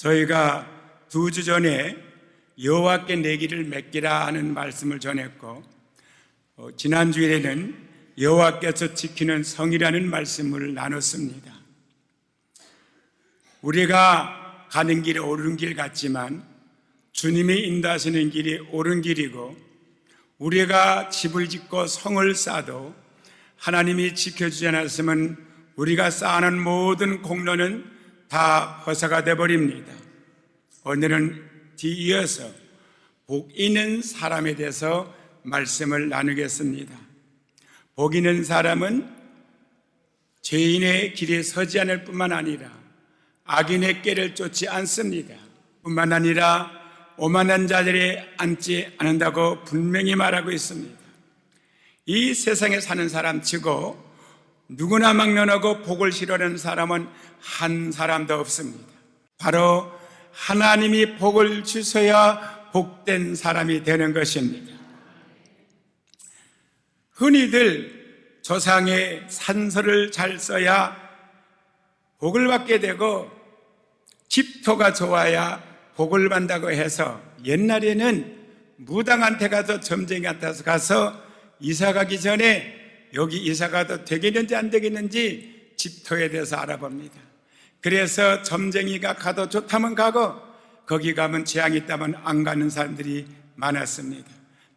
저희가 두 주 전에 여호와께 내기를 맺기라 하는 말씀을 전했고 어, 지난 주일에는 여호와께서 지키는 성이라는 말씀을 나눴습니다. 우리가 가는 길이 옳은 길 같지만 주님이 인도하시는 길이 옳은 길이고 우리가 집을 짓고 성을 쌓아도 하나님이 지켜주지 않았으면 우리가 쌓아놓은 모든 공로는 다 허사가 되버립니다. 오늘은 뒤이어서 복 있는 사람에 대해서 말씀을 나누겠습니다. 복 있는 사람은 죄인의 길에 서지 않을 뿐만 아니라 악인의 꾀를 쫓지 않습니다. 뿐만 아니라 오만한 자들에 앉지 않는다고 분명히 말하고 있습니다. 이 세상에 사는 사람 치고 누구나 막론하고 복을 실어내는 사람은 한 사람도 없습니다. 바로 하나님이 복을 주셔야 복된 사람이 되는 것입니다. 흔히들 조상의 산서를 잘 써야 복을 받게 되고 집토가 좋아야 복을 받는다고 해서 옛날에는 무당한테 가서 점쟁이한테 가서 이사 가기 전에 여기 이사 가도 되겠는지 안 되겠는지 집토에 대해서 알아봅니다. 그래서 점쟁이가 가도 좋다면 가고 거기 가면 재앙이 있다면 안 가는 사람들이 많았습니다.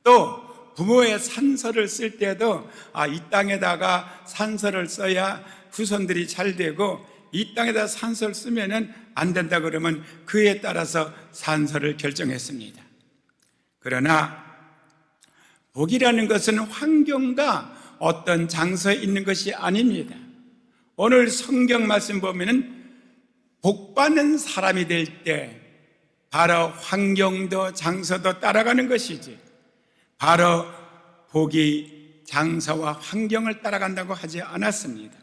또 부모의 산서를 쓸 때도 아, 이 땅에다가 산서를 써야 후손들이 잘 되고 이 땅에다 산서를 쓰면은 안 된다 그러면 그에 따라서 산서를 결정했습니다. 그러나 복이라는 것은 환경과 어떤 장소에 있는 것이 아닙니다. 오늘 성경 말씀 보면은 복 받는 사람이 될 때 바로 환경도 장소도 따라가는 것이지. 바로 복이 장소와 환경을 따라간다고 하지 않았습니다.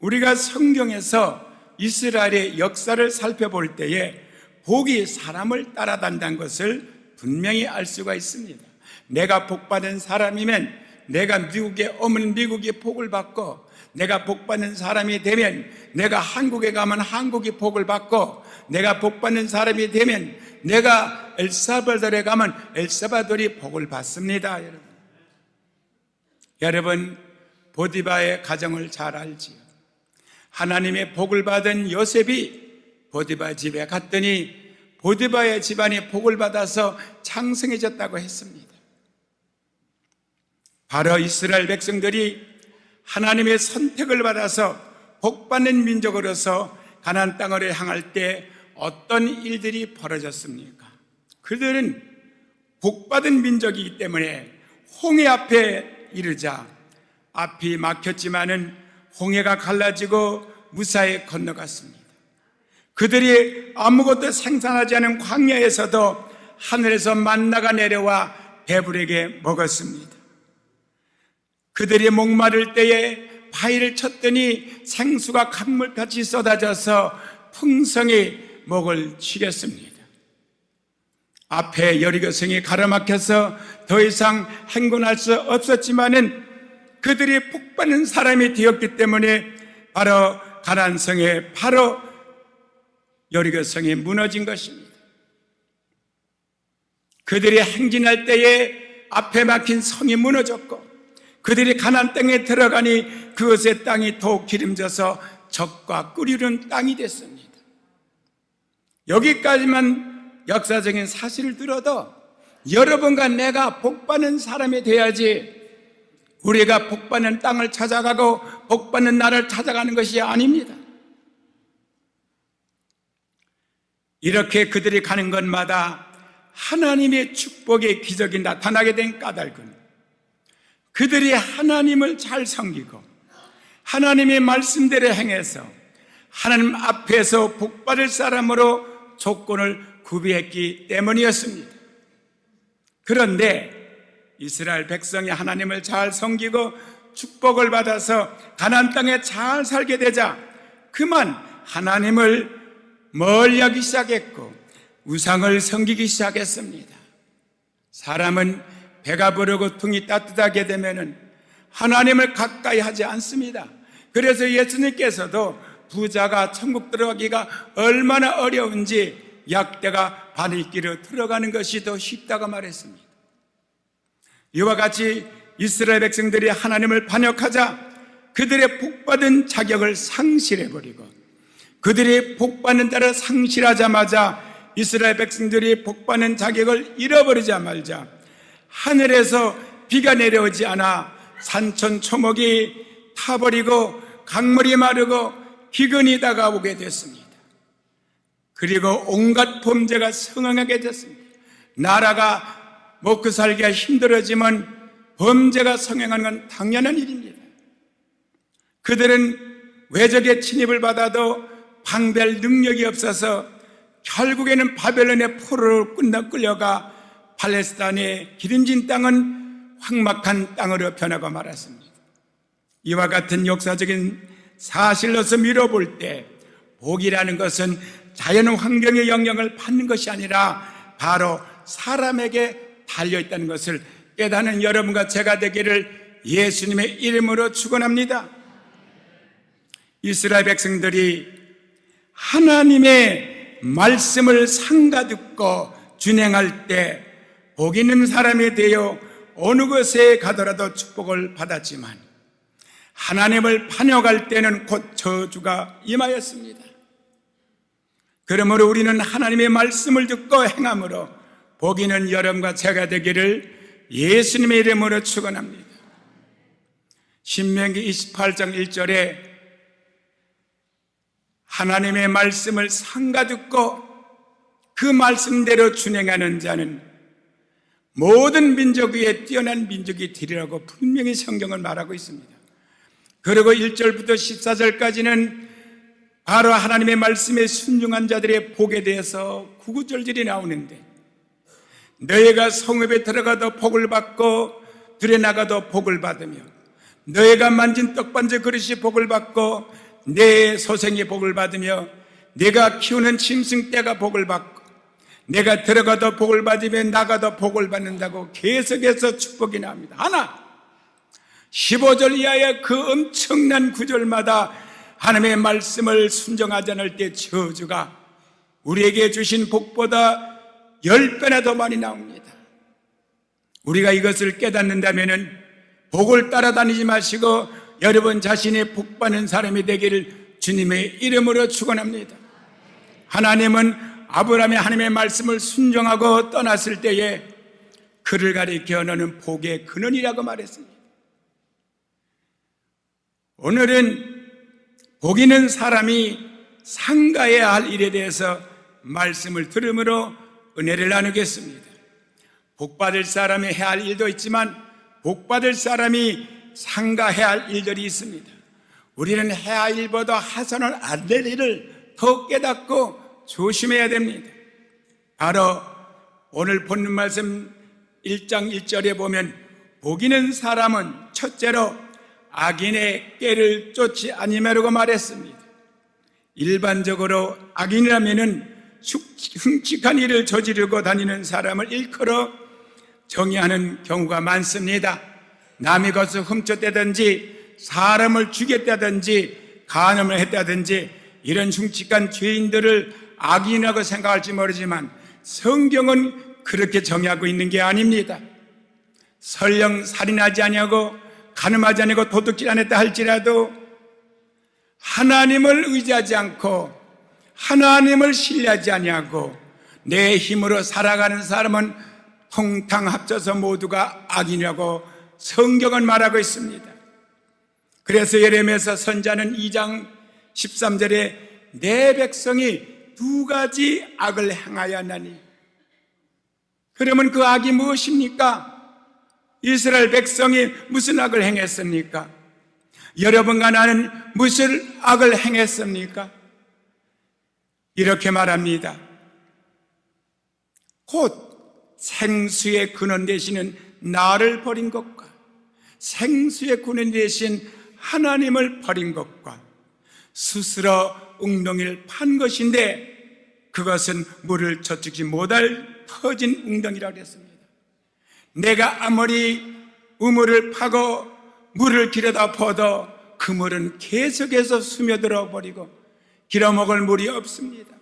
우리가 성경에서 이스라엘의 역사를 살펴볼 때에 복이 사람을 따라간다는 것을 분명히 알 수가 있습니다. 내가 복받은 사람이면 내가 미국에 오면 미국이 복을 받고 내가 복받는 사람이 되면 내가 한국에 가면 한국이 복을 받고 내가 복받는 사람이 되면 내가 엘사바돌에 가면 엘사바돌이 복을 받습니다. 여러분. 여러분 보디바의 가정을 잘 알지요. 하나님의 복을 받은 요셉이 보디바 집에 갔더니 보디바의 집안이 복을 받아서 창성해졌다고 했습니다. 바로 이스라엘 백성들이 하나님의 선택을 받아서 복받는 민족으로서 가나안 땅을 향할 때 어떤 일들이 벌어졌습니까? 그들은 복받은 민족이기 때문에 홍해 앞에 이르자 앞이 막혔지만은 홍해가 갈라지고 무사히 건너갔습니다. 그들이 아무것도 생산하지 않은 광야에서도 하늘에서 만나가 내려와 배불에게 먹었습니다. 그들이 목마를 때에 바위를 쳤더니 생수가 강물같이 쏟아져서 풍성히 목을 취겼습니다. 앞에 여리고성이 가로막혀서 더 이상 행군할 수 없었지만은 그들이 복받는 사람이 되었기 때문에 바로 가난성에 바로 여리고성이 무너진 것입니다. 그들이 행진할 때에 앞에 막힌 성이 무너졌고 그들이 가난 땅에 들어가니 그것의 땅이 더욱 기름져서 적과 끓이는 땅이 됐습니다. 여기까지만 역사적인 사실을 들어도 여러분과 내가 복받는 사람이 돼야지 우리가 복받는 땅을 찾아가고 복받는 나라를 찾아가는 것이 아닙니다. 이렇게 그들이 가는 것마다 하나님의 축복의 기적이 나타나게 된 까닭은 그들이 하나님을 잘 섬기고 하나님의 말씀대로 행해서 하나님 앞에서 복받을 사람으로 조건을 구비했기 때문이었습니다. 그런데 이스라엘 백성이 하나님을 잘 섬기고 축복을 받아서 가나안 땅에 잘 살게 되자 그만 하나님을 멀리 하기 시작했고 우상을 섬기기 시작했습니다. 사람은 배가 부르고 등이 따뜻하게 되면은 하나님을 가까이 하지 않습니다. 그래서 예수님께서도 부자가 천국 들어가기가 얼마나 어려운지 약대가 바늘길로 들어가는 것이 더 쉽다고 말했습니다. 이와 같이 이스라엘 백성들이 하나님을 반역하자 그들의 복받은 자격을 상실해버리고 그들이 복받는 따라 상실하자마자 이스라엘 백성들이 복받는 자격을 잃어버리자 말자 하늘에서 비가 내려오지 않아 산천 초목이 타버리고 강물이 마르고 기근이 다가오게 됐습니다. 그리고 온갖 범죄가 성행하게 됐습니다. 나라가 먹고 살기가 힘들어지면 범죄가 성행하는 건 당연한 일입니다. 그들은 외적의 침입을 받아도 방별 능력이 없어서 결국에는 바벨론의 포로로 끝나 끌려가 팔레스타인의 기름진 땅은 황막한 땅으로 변하고 말았습니다. 이와 같은 역사적인 사실로서 미뤄볼 때 복이라는 것은 자연 환경의 영향을 받는 것이 아니라 바로 사람에게 달려 있다는 것을 깨닫는 여러분과 제가 되기를 예수님의 이름으로 축원합니다. 이스라엘 백성들이 하나님의 말씀을 상가 듣고 준행할 때 복 있는 사람이 되어 어느 곳에 가더라도 축복을 받았지만 하나님을 반역할 때는 곧 저주가 임하였습니다. 그러므로 우리는 하나님의 말씀을 듣고 행함으로 복 있는 여러분과 제가 되기를 예수님의 이름으로 축원합니다. 신명기 28장 1절에 하나님의 말씀을 상가 듣고 그 말씀대로 준행하는 자는 모든 민족 위에 뛰어난 민족이 되리라고 분명히 성경을 말하고 있습니다. 그리고 1절부터 14절까지는 바로 하나님의 말씀에 순종한 자들의 복에 대해서 구구절절이 나오는데 너희가 성읍에 들어가도 복을 받고 들에 나가도 복을 받으며 너희가 만진 떡반지 그릇이 복을 받고 내 소생이 복을 받으며 내가 키우는 짐승 떼가 복을 받고 내가 들어가도 복을 받으며 나가도 복을 받는다고 계속해서 축복이 나옵니다. 하나 15절 이하의 그 엄청난 구절마다 하나님의 말씀을 순종하지 않을 때 저주가 우리에게 주신 복보다 10배나 더 많이 나옵니다. 우리가 이것을 깨닫는다면 복을 따라다니지 마시고 여러분 자신의 복받는 사람이 되기를 주님의 이름으로 축원합니다. 하나님은 아브라함의 하나님의 말씀을 순종하고 떠났을 때에 그를 가리켜 너는 복의 근원이라고 말했습니다. 오늘은 복 있는 사람이 상가해야 할 일에 대해서 말씀을 들으므로 은혜를 나누겠습니다. 복 받을 사람이 해야 할 일도 있지만 복 받을 사람이 상가해야 할 일들이 있습니다. 우리는 해야 할 일보다 하선을 안 될 일을 더 깨닫고 조심해야 됩니다. 바로 오늘 본문 말씀 1장 1절에 보면 복이는 사람은 첫째로 악인의 깨를 쫓지 아니하라고 말했습니다. 일반적으로 악인이라면은 흉측한 일을 저지르고 다니는 사람을 일컬어 정의하는 경우가 많습니다. 남의 것을 훔쳤다든지 사람을 죽였다든지 간음을 했다든지 이런 흉측한 죄인들을 악인이라고 생각할지 모르지만 성경은 그렇게 정의하고 있는 게 아닙니다. 설령 살인하지 아니하고 가늠하지 아니고 도둑질 안 했다 할지라도 하나님을 의지하지 않고 하나님을 신뢰하지 아니하고 내 힘으로 살아가는 사람은 통탕 합쳐서 모두가 악인이라고 성경은 말하고 있습니다. 그래서 예레미야서 선자는 2장 13절에 내 백성이 두 가지 악을 행하였나니 그러면 그 악이 무엇입니까? 이스라엘 백성이 무슨 악을 행했습니까? 여러분과 나는 무슨 악을 행했습니까? 이렇게 말합니다. 곧 생수의 근원 되시는 나를 버린 것과 생수의 근원 되신 하나님을 버린 것과 스스로 웅덩이를 판 것인데 그것은 물을 저축지 못할 터진 웅덩이라고 했습니다. 내가 아무리 우물을 파고 물을 길에다 퍼도 그 물은 계속해서 스며들어 버리고 길어 먹을 물이 없습니다.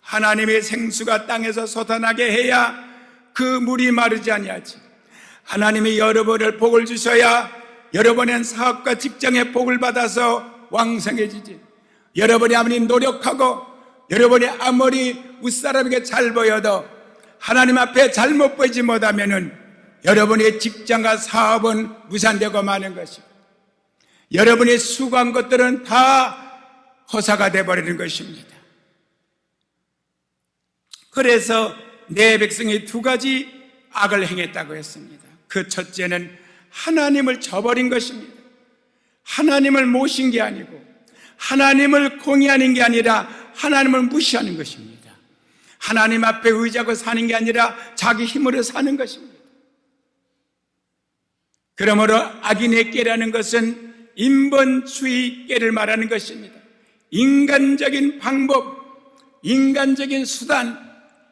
하나님의 생수가 땅에서 솟아나게 해야 그 물이 마르지 아니하지. 하나님이 여러분을 복을 주셔야 여러분의 사업과 직장에 복을 받아서 왕성해지지. 여러분이 아무리 노력하고 여러분이 아무리 윗사람에게 잘 보여도 하나님 앞에 잘못 보이지 못하면은 여러분의 직장과 사업은 무산되고 마는 것이고 여러분이 수고한 것들은 다 허사가 되어버리는 것입니다. 그래서 내 백성이 두 가지 악을 행했다고 했습니다. 그 첫째는 하나님을 저버린 것입니다. 하나님을 모신 게 아니고 하나님을 공의하는 게 아니라 하나님을 무시하는 것입니다. 하나님 앞에 의지하고 사는 게 아니라 자기 힘으로 사는 것입니다. 그러므로 악인의 깨라는 것은 인본주의 깨를 말하는 것입니다. 인간적인 방법, 인간적인 수단,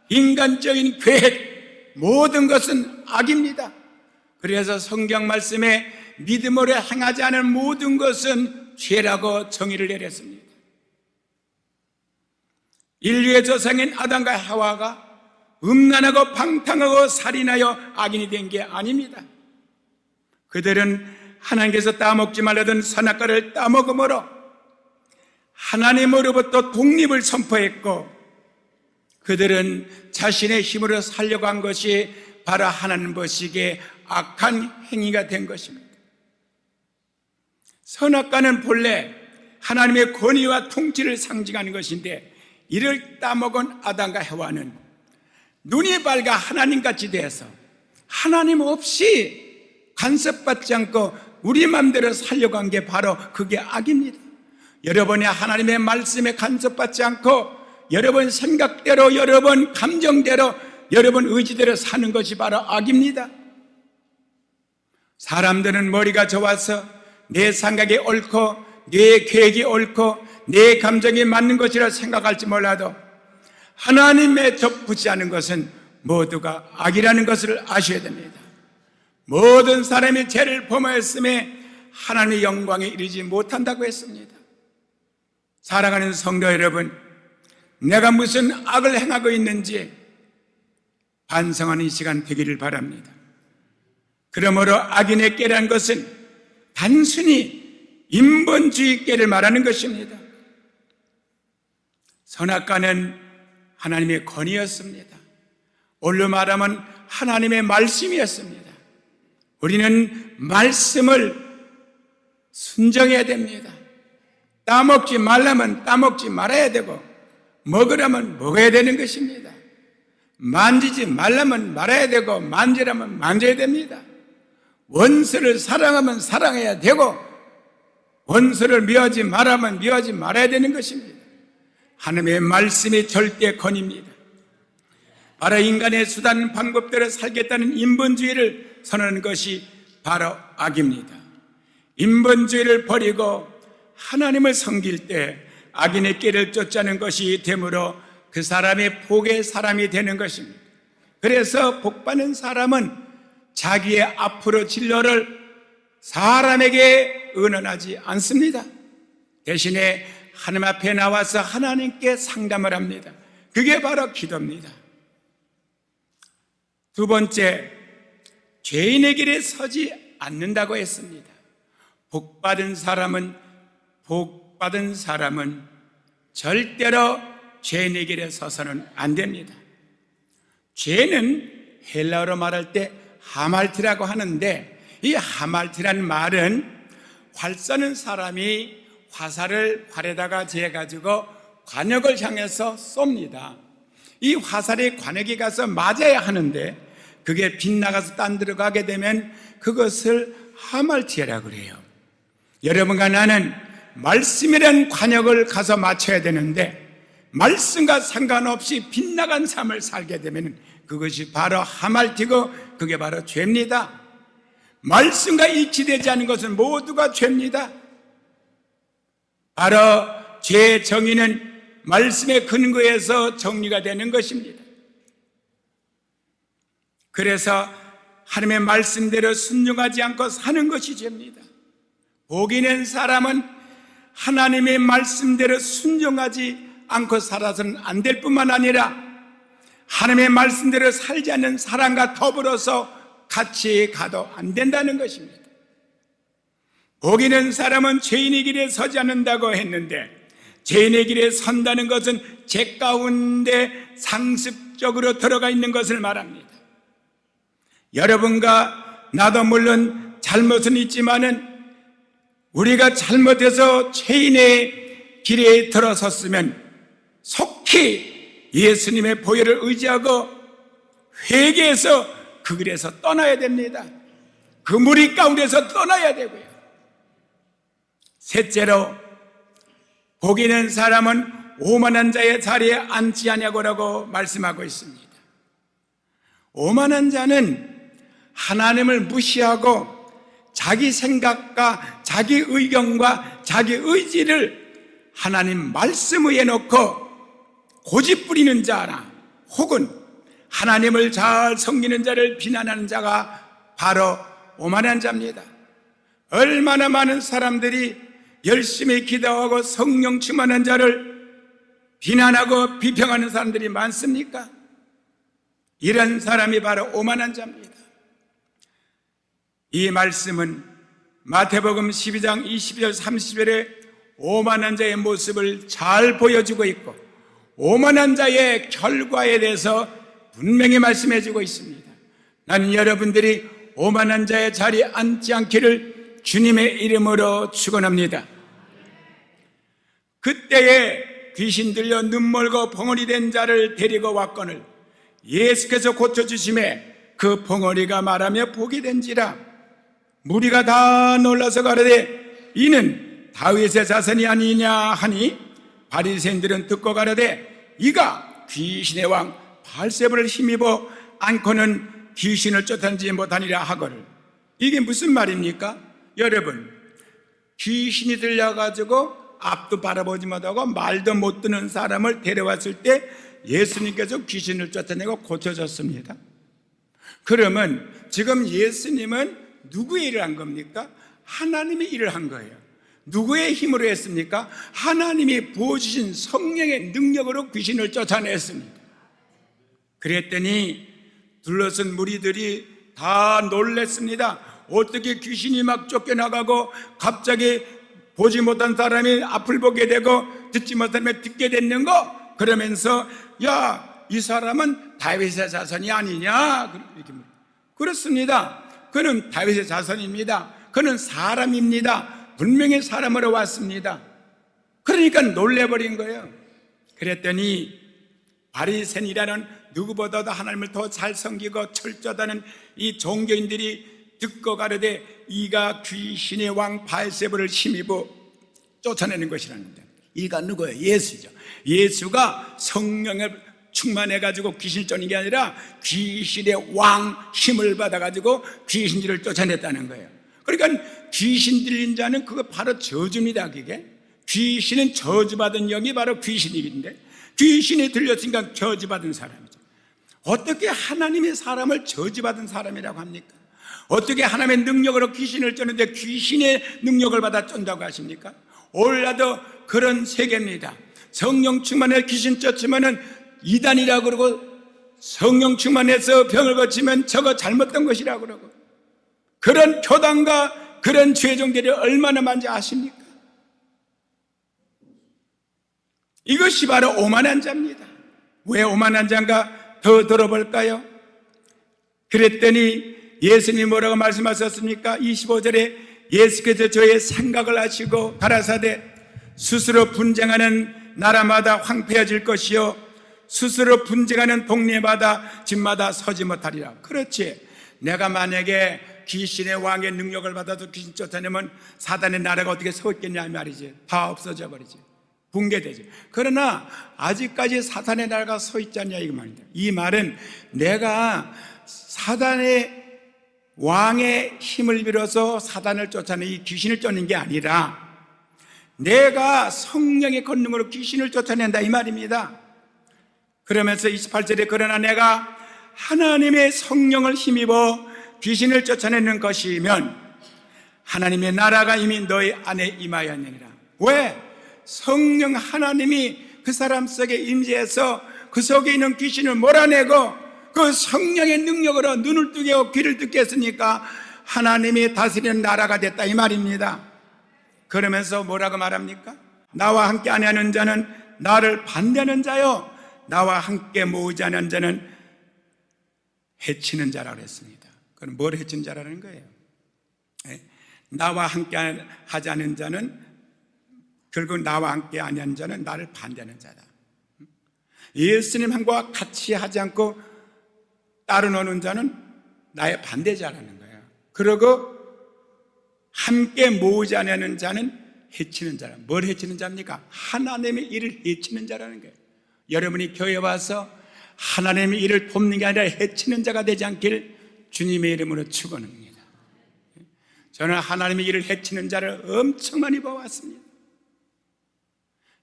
인간적인 계획, 모든 것은 악입니다. 그래서 성경 말씀에 믿음으로 행하지 않은 모든 것은 죄라고 정의를 내렸습니다. 인류의 조상인 아담과 하와가 음란하고 방탕하고 살인하여 악인이 된 게 아닙니다. 그들은 하나님께서 따먹지 말라던 선악과를 따먹음으로 하나님으로부터 독립을 선포했고 그들은 자신의 힘으로 살려고 한 것이 바로 하나님 보시기에 악한 행위가 된 것입니다. 선악과는 본래 하나님의 권위와 통치를 상징하는 것인데 이를 따먹은 아담과 해와는 눈이 밝아 하나님같이 되어서 하나님 없이 간섭받지 않고 우리 마음대로 살려고 한 게 바로 그게 악입니다. 여러분이 하나님의 말씀에 간섭받지 않고 여러분 생각대로 여러분 감정대로 여러분 의지대로 사는 것이 바로 악입니다. 사람들은 머리가 좋아서 내 생각이 옳고 내 계획이 옳고 내 감정이 맞는 것이라 생각할지 몰라도 하나님의 접붙지 않은 것은 모두가 악이라는 것을 아셔야 됩니다. 모든 사람이 죄를 범하였음에 하나님의 영광에 이르지 못한다고 했습니다. 사랑하는 성도 여러분, 내가 무슨 악을 행하고 있는지 반성하는 시간 되기를 바랍니다. 그러므로 악인의 깨라는 것은 단순히 인본주의 깨를 말하는 것입니다. 선악과는 하나님의 권위였습니다. 올로 말하면 하나님의 말씀이었습니다. 우리는 말씀을 순정해야 됩니다. 따먹지 말라면 따먹지 말아야 되고, 먹으라면 먹어야 되는 것입니다. 만지지 말라면 말아야 되고, 만지라면 만져야 됩니다. 원수를 사랑하면 사랑해야 되고, 원수를 미워하지 말하면 미워하지 말아야 되는 것입니다. 하나님의 말씀이 절대 권입니다. 바로 인간의 수단 방법대로 살겠다는 인본주의를 선언하는 것이 바로 악입니다. 인본주의를 버리고 하나님을 섬길 때 악인의 길을 쫓자는 것이 되므로 그 사람의 복의 사람이 되는 것입니다. 그래서 복받는 사람은 자기의 앞으로 진로를 사람에게 의논하지 않습니다. 대신에 하나님 앞에 나와서 하나님께 상담을 합니다. 그게 바로 기도입니다. 두 번째, 죄인의 길에 서지 않는다고 했습니다. 복 받은 사람은, 복 받은 사람은 절대로 죄인의 길에 서서는 안 됩니다. 죄는 헬라어로 말할 때 하말티라고 하는데 이 하말티라는 말은 활 쏘는 사람이 화살을 활에다가 재가지고 관역을 향해서 쏩니다. 이 화살이 관역에 가서 맞아야 하는데 그게 빗나가서 딴 데로 가게 되면 그것을 하말티라 그래요. 여러분과 나는 말씀이란 관역을 가서 맞춰야 되는데 말씀과 상관없이 빗나간 삶을 살게 되면 그것이 바로 하말티고 그게 바로 죄입니다. 말씀과 일치되지 않은 것은 모두가 죄입니다. 바로 죄 정의는 말씀의 근거에서 정리가 되는 것입니다. 그래서 하나님의 말씀대로 순종하지 않고 사는 것이 죄입니다. 복이 낸 사람은 하나님의 말씀대로 순종하지 않고 살아서는 안 될 뿐만 아니라 하나님의 말씀대로 살지 않는 사람과 더불어서 같이 가도 안 된다는 것입니다. 복이는 사람은 죄인의 길에 서지 않는다고 했는데 죄인의 길에 선다는 것은 죄 가운데 상습적으로 들어가 있는 것을 말합니다. 여러분과 나도 물론 잘못은 있지만은 우리가 잘못해서 죄인의 길에 들어섰으면 속히 예수님의 보혈을 의지하고 회개해서 그 길에서 떠나야 됩니다. 그 무리 가운데서 떠나야 되고요. 셋째로 복이는 사람은 오만한 자의 자리에 앉지 아니하고라고 말씀하고 있습니다. 오만한 자는 하나님을 무시하고 자기 생각과 자기 의견과 자기 의지를 하나님 말씀 위에 놓고 고집 부리는 자나 혹은 하나님을 잘 섬기는 자를 비난하는 자가 바로 오만한 자입니다. 얼마나 많은 사람들이 열심히 기도하고 성령 충만한 자를 비난하고 비평하는 사람들이 많습니까? 이런 사람이 바로 오만한 자입니다. 이 말씀은 마태복음 12장 20절 30절에 오만한 자의 모습을 잘 보여주고 있고 오만한 자의 결과에 대해서 분명히 말씀해 주고 있습니다. 나는 여러분들이 오만한 자의 자리에 앉지 않기를 주님의 이름으로 축원합니다. 그때에 귀신 들려 눈멀고 벙어리 된 자를 데리고 왔거늘 예수께서 고쳐 주심에 그 벙어리가 말하며 복이 된지라 무리가 다 놀라서 가로되 이는 다윗의 자손이 아니냐 하니 바리새인들은 듣고 가로되 이가 귀신의 왕 발세부를 힘입어 않고는 귀신을 쫓아내지 못하니라 하거늘 이게 무슨 말입니까? 여러분 귀신이 들려가지고 앞도 바라보지 못하고 말도 못 듣는 사람을 데려왔을 때 예수님께서 귀신을 쫓아내고 고쳐줬습니다. 그러면 지금 예수님은 누구의 일을 한 겁니까? 하나님의 일을 한 거예요. 누구의 힘으로 했습니까? 하나님이 부어주신 성령의 능력으로 귀신을 쫓아냈습니다. 그랬더니 둘러선 무리들이 다 놀랬습니다. 어떻게 귀신이 막 쫓겨나가고 갑자기 보지 못한 사람이 앞을 보게 되고 듣지 못한 사람이 듣게 됐는거? 그러면서 야 이 사람은 다윗의 자손이 아니냐 그렇습니다. 그는 다윗의 자손입니다. 그는 사람입니다. 분명히 사람으로 왔습니다. 그러니까 놀래버린 거예요. 그랬더니 바리새인이라는 누구보다도 하나님을 더 잘 섬기고 철저다는 이 종교인들이 듣고 가르되 이가 귀신의 왕 바알세부를 힘입어 쫓아내는 것이라는데 이가 누구예요? 예수죠. 예수가 성령을 충만해 가지고 귀신 쫓는 게 아니라 귀신의 왕 힘을 받아 가지고 귀신들을 쫓아냈다는 거예요. 그러니까 귀신 들린 자는 그거 바로 저주입니다. 그게 귀신은 저주받은 영이 바로 귀신이긴데 귀신이 들렸으니까 저주받은 사람이죠. 어떻게 하나님의 사람을 저주받은 사람이라고 합니까? 어떻게 하나님의 능력으로 귀신을 쫓는데 귀신의 능력을 받아 쫓는다고 하십니까? 올라도 그런 세계입니다. 성령 충만해 귀신 쫓으면은 이단이라고 그러고 성령 충만해서 병을 고치면 저거 잘못된 것이라고 그러고 그런 교단과 그런 죄종들이 얼마나 많은지 아십니까? 이것이 바로 오만한 자입니다. 왜 오만한 자인가 더 들어볼까요? 그랬더니 예수님이 뭐라고 말씀하셨습니까? 25절에 예수께서 저의 생각을 하시고 가라사대 스스로 분쟁하는 나라마다 황폐해질 것이요 스스로 분쟁하는 동네마다 집마다 서지 못하리라. 그렇지. 내가 만약에 귀신의 왕의 능력을 받아도 귀신 쫓아내면 사단의 나라가 어떻게 이 말이지. 다 없어져 버리지. 붕괴되지. 그러나 아직까지 사탄의 나라가 서 있지 않냐 이 말입니다. 이 말은 내가 사단의 왕의 힘을 빌어서 사단을 쫓아내 이 귀신을 쫓는 게 아니라 내가 성령의 권능으로 귀신을 쫓아낸다 이 말입니다. 그러면서 28절에 그러나 내가 하나님의 성령을 힘입어 귀신을 쫓아내는 것이면 하나님의 나라가 이미 너희 안에 임하였느니라. 왜? 성령 하나님이 그 사람 속에 임재해서 그 속에 있는 귀신을 몰아내고 그 성령의 능력으로 눈을 뜨게 하고 귀를 듣게 했으니까 하나님이 다스리는 나라가 됐다 이 말입니다. 그러면서 뭐라고 말합니까? 나와 함께 안 하는 자는 나를 반대하는 자요. 나와 함께 모으지 않은 자는 해치는 자라고 했습니다. 그럼 뭘 해치는 자라는 거예요? 예? 나와 함께 하지 않은 자는 결국 나와 함께 아니한 자는 나를 반대하는 자다. 예수님과 같이 하지 않고 따로 노는 자는 나의 반대자라는 거예요. 그리고 함께 모으지 않는 자는 해치는 자라. 뭘 해치는 자입니까? 하나님의 일을 해치는 자라는 거예요. 여러분이 교회 와서 하나님의 일을 돕는 게 아니라 해치는 자가 되지 않길 주님의 이름으로 축원합니다. 저는 하나님의 일을 해치는 자를 엄청 많이 봐왔습니다.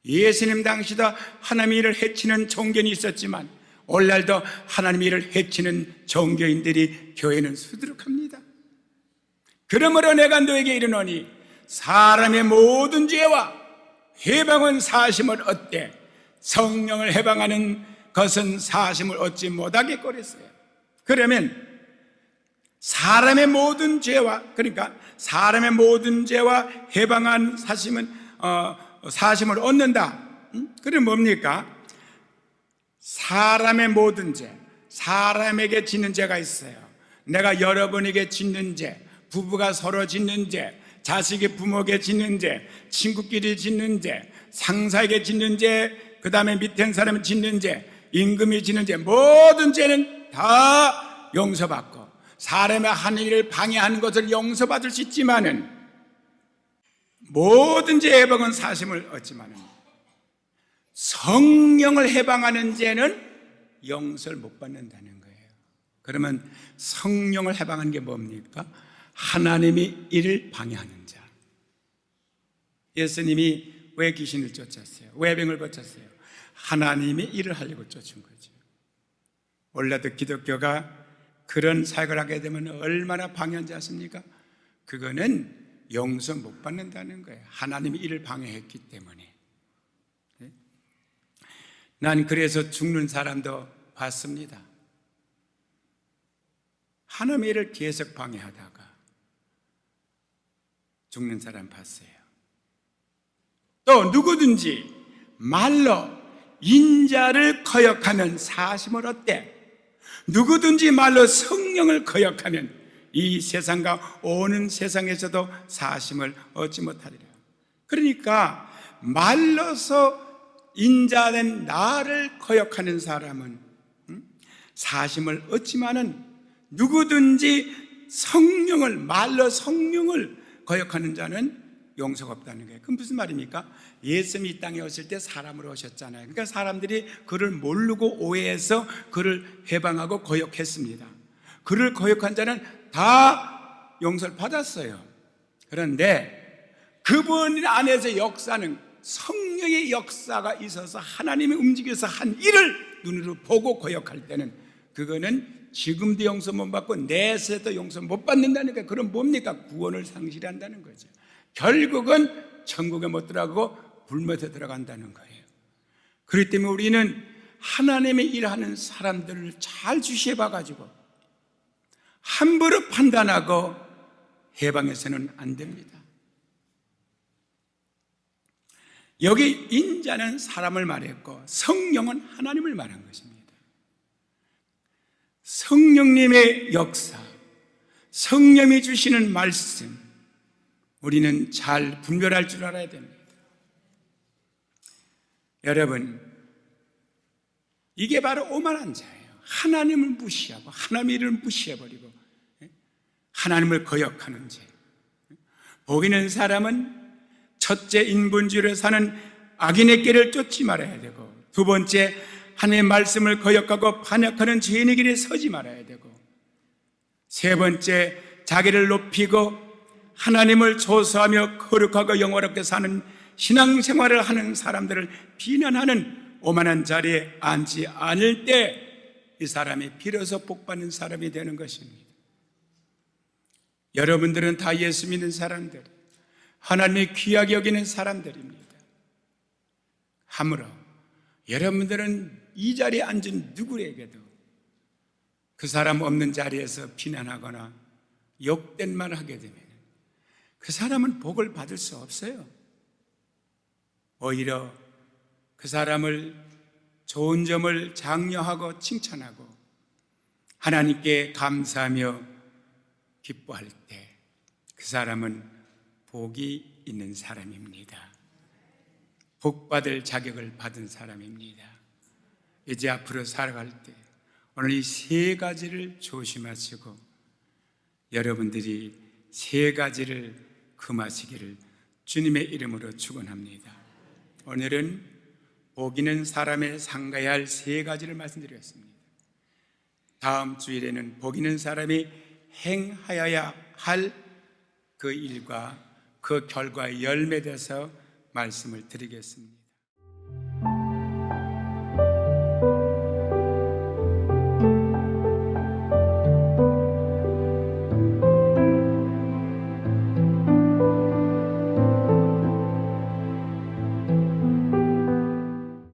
예수님 당시도 하나님의 일을 해치는 종교는 있었지만 오늘날도 하나님의 일을 해치는 종교인들이 교회는 수두룩합니다. 그러므로 내가 너에게 이르노니 사람의 모든 죄와 해방은 사심을 얻되 성령을 해방하는 것은 사심을 얻지 못하게 거렸어요. 그러면 사람의 모든 죄와 그러니까 사람의 모든 죄와 해방한 사심은 어, 사심을 얻는다. 음? 그럼 뭡니까? 사람의 모든 죄, 사람에게 짓는 죄가 있어요. 내가 여러분에게 짓는 죄, 부부가 서로 짓는 죄, 자식이 부모에게 짓는 죄, 친구끼리 짓는 죄, 상사에게 짓는 죄, 그 다음에 밑에 사람이 짓는 죄, 임금이 짓는 죄, 모든 죄는 다 용서받고 사람의 한 일을 방해하는 것을 용서받을 수 있지만은 죄 해방은 사심을 얻지만은 성령을 해방하는 죄는 용서를 못 받는다는 거예요. 그러면 성령을 해방하는 게 뭡니까? 하나님이 이를 방해하는 자. 예수님이 왜 귀신을 쫓았어요? 왜 병을 고쳤어요? 하나님이 일을 하려고 쫓은 거죠. 원래도 기독교가 그런 사역을 하게 되면 얼마나 방해한지 아십니까? 그거는 용서 못 받는다는 거예요. 하나님이 이를 방해했기 때문에. 네? 난 그래서 죽는 사람도 봤습니다. 하나님의 일을 계속 방해하다가 죽는 사람 봤어요. 또 누구든지 말로 인자를 거역하면 사심을 얻대. 누구든지 말로 성령을 거역하면 이 세상과 오는 세상에서도 사심을 얻지 못하리라. 그러니까 말로서 인자된 나를 거역하는 사람은 음, 사심을 얻지만은 누구든지 성령을 말로 성령을 거역하는 자는 용서가 없다는 거예요. 그럼 무슨 말입니까? 예수님이 이 땅에 오실 때 사람으로 오셨잖아요. 그러니까 사람들이 그를 모르고 오해해서 그를 해방하고 거역했습니다. 그를 거역한 자는 다 용서를 받았어요. 그런데 그분 안에서 역사는 성령의 역사가 있어서 하나님이 움직여서 한 일을 눈으로 보고 거역할 때는 그거는 지금도 용서 못 받고 내세도 용서 못 받는다니까 그럼 뭡니까? 구원을 상실한다는 거죠. 결국은 천국에 못 들어가고 불못에 들어간다는 거예요. 그렇기 때문에 우리는 하나님의 일하는 사람들을 잘 주시해 봐가지고 함부로 판단하고 해방해서는 안 됩니다. 여기 인자는 사람을 말했고 성령은 하나님을 말한 것입니다. 성령님의 역사, 성령이 주시는 말씀, 우리는 잘 분별할 줄 알아야 됩니다. 여러분, 이게 바로 오만한 자예요. 하나님을 무시하고 하나님의 일을 무시해버리고 하나님을 거역하는 죄. 복있는 사람은 첫째 인본주의를 사는 악인의 길을 쫓지 말아야 되고 두 번째 하나님의 말씀을 거역하고 반역하는 죄인의 길에 서지 말아야 되고 세 번째 자기를 높이고 하나님을 조소하며 거룩하고 영원롭게 사는 신앙생활을 하는 사람들을 비난하는 오만한 자리에 앉지 않을 때 이 사람이 비로소 복받는 사람이 되는 것입니다. 여러분들은 다 예수 믿는 사람들, 하나님의 귀하게 여기는 사람들입니다. 함으로 여러분들은 이 자리에 앉은 누구에게도 그 사람 없는 자리에서 비난하거나 욕된 말 하게 되면 그 사람은 복을 받을 수 없어요. 오히려 그 사람을 좋은 점을 장려하고 칭찬하고 하나님께 감사하며 기뻐할 때 그 사람은 복이 있는 사람입니다. 복 받을 자격을 받은 사람입니다. 이제 앞으로 살아갈 때 오늘 이 세 가지를 조심하시고 여러분들이 세 가지를 금하시기를 주님의 이름으로 축원합니다. 오늘은 복이는 사람의 상가야 할 세 가지를 말씀드렸습니다. 다음 주일에는 복이는 사람이 행하여야 할 그 일과 그 결과의 열매에 대해서 말씀을 드리겠습니다.